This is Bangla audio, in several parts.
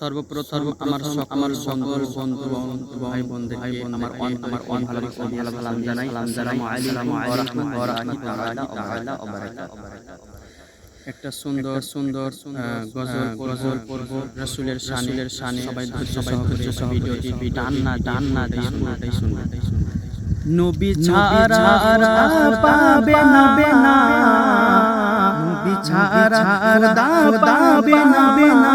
সর্বপ্রথম আমার আমার সকল বন্ধু ভাই বন্ধুকে আমার অন আমার অন ভালোবাসা দিয়ে সালাম জানাই। আসসালামু আলাইকুম ওয়া রাহমাতুল্লাহি তাআলা ওয়া বারাকাতুহু একটা সুন্দর সুন্দর গজল গজল পড়ব রাসূলের শানের শানে সবাই ধৈর্য সবাই ধৈর্য সহ ভিডিওটি টান না টান না টান না তাই নবী ছাড়া পাবে না বেনা নবী ছাড়া পাবে না। বেনা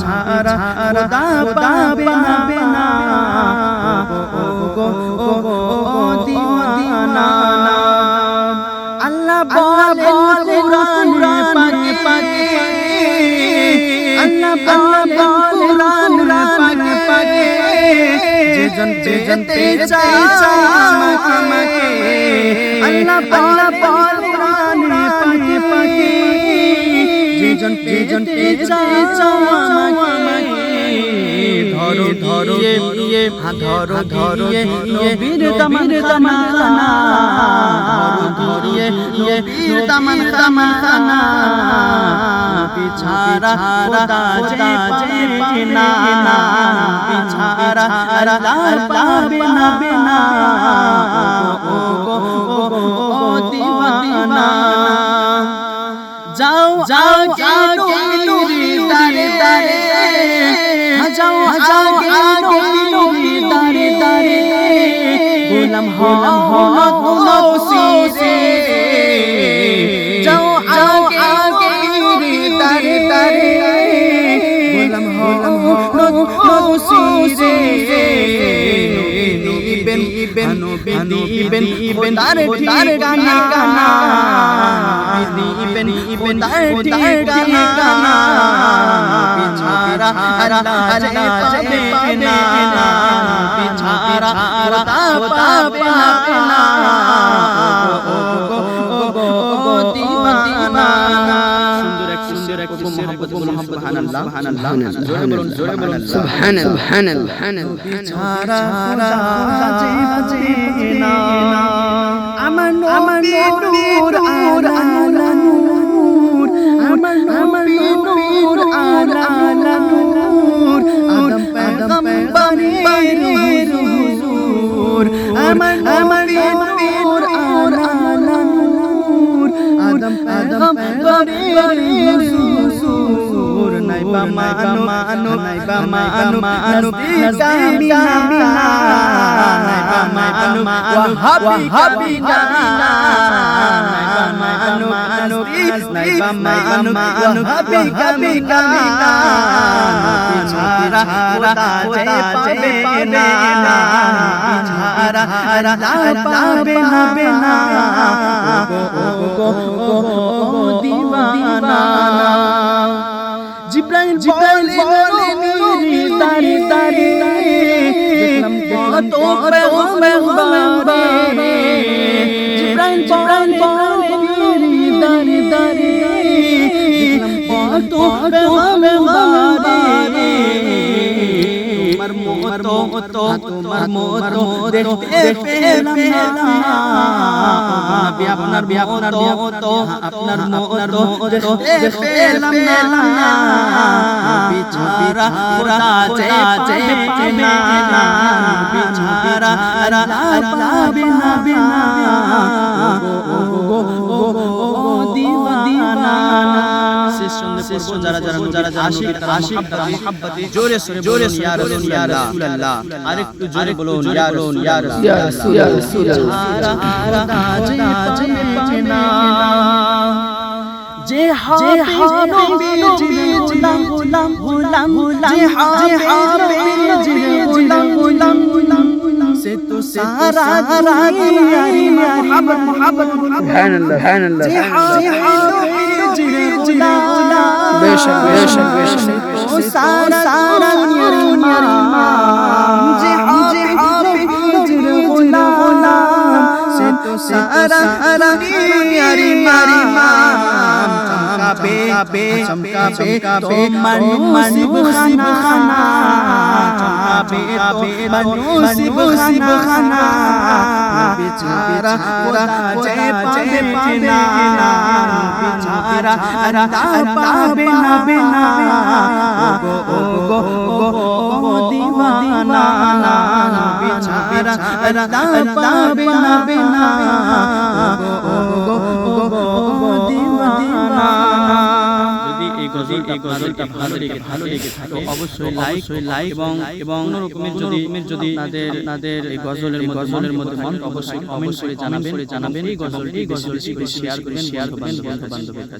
ছাড়া খোদা পাবে না বেনা আল্লাহ বলেন কুরআনে পাকে পাকে আল্লাহ বলেন কুরআনে পাকে। পাকে যেজন যেজন পেতে চায় আমাকে আল্লাহ আল্লাহ বলেন চায় আমাকে ধরো ধরো দিয়ে ধরো ধরো নবীর দামান খানা ধরো ধরিয়ে নবীর দামান দামান খানা বিছারা খোদা যে না না বিছারা আল্লাহ পাবে হলাম গৌসি যাও আগে আগে দারে দারে গোলাম হলাম হলাম গৌসি ইবেন ইবেন ইবেন ইবেন তারে ঠিকানা। কানা ইবেন ইবেন তারে ঠিকানা। বিছারা আল্লাহ যে পাবে না বিছারা খোদা পাবে না ও গো Bum, bum, bum, bum, নাইবা মানো মানো নাইবা মানো মানো কামিনা নাইবা মানো মানো হাবি না নাইবা মানো মানো নাইবা মানো মানো হাবি কামিনা ছাড়া খোদা পাবে না ছাড়া আল্লাহ পাবে না ও গো ও গো ও দিওয়ানা বলে তারি তারি কত পেগম্বরে জিব্রাইল জিব্রাইল বলে তারি তারি দেখলাম কত তোমার মতো তোমার মতো দেখতে পেলাম না। আপনার আপনার মতো আপনার মতো দেখতে পেলাম না। বিছারা খোদা যে পাবে না বিছারা আল্লাহ না বিনা ও গো গো ও দিওয়ানা শেষ সন্ধ্যে পড়ব যারা যারা যারা যারা আশিক আশিক মুহাব্বতে জোরে সরে জোরে ইয়া রাসূল ইয়া রাসূলুল্লাহ আরেকটু জোরে বলুন ইয়া রাসূল ইয়া রাসূল ইয়া রাসূল ইয়া গোলাম গোলাম গোলাম যে হবে গোলাম গোলাম গোলাম সে তো হবে গোলাম বেশক বেশক বেশক ও সারা সারা গোলাম সে তো সারা সারা চমকাবে চমকাবে তোমার নসিব খানা চমকাবে তোমার নসিব খানা বেচারা খোদা যে পাবে না ছাড়া। পাবে না বিনা ওগো ওগো ওগো ওগো দিওয়ানা। নবী ছাড়া পাবে না। বিনা ওগো ওগো ওগো গজল এই গজলটা ভালো লেগে ভালো লেগে থাকে। অবশ্যই লাইক লাইক এবং এবং রকমের যদি যদি তাদের তাদের এই গজলের গজলের মধ্যে মন অবশ্যই কমেন্ট করে জানাবেন জানাবেন এই গজল এই গজল শেয়ার করে শেয়ার করবেন বন্ধু বান্ধবের কাছে।